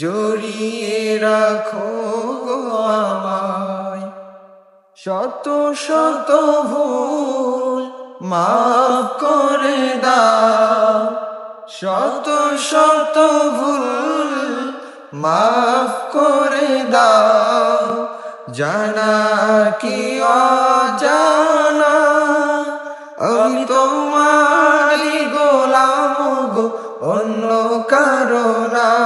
জড়িয়ে রাখো গো আমায়। শত শত ভুল মাফ করে দাও। শত শত ভুল মাফ করে দাও। জানা কি অজানা? আমি তোমারি গোলাম গো, অন্য কারণা আলিমুল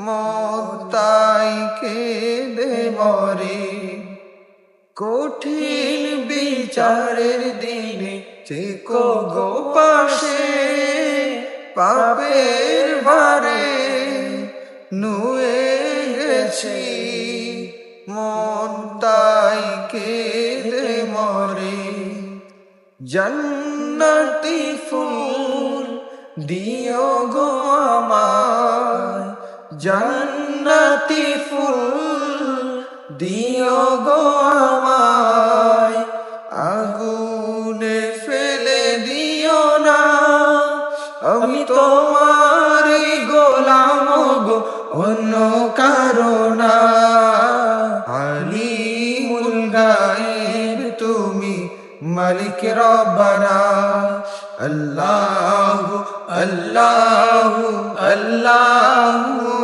মতাই কেঁদে মরে। কঠিন বিচারের দিনে থেকো গো পাশে পাপের বারে নুয়ে গেছি। মন তাই কেঁদে মরে। জন্নতি ফুল দিও গো আমায়। জন্নতি ফুল দিও গো আমায়। আগুনে ফেলে দিও না। আমি তোমারই গোলাম গো অন্য কারণা আলিমুল গায়েব তুমি মালিক রব্বানা। আল্লাহ আল্লাহ আল্লাহ।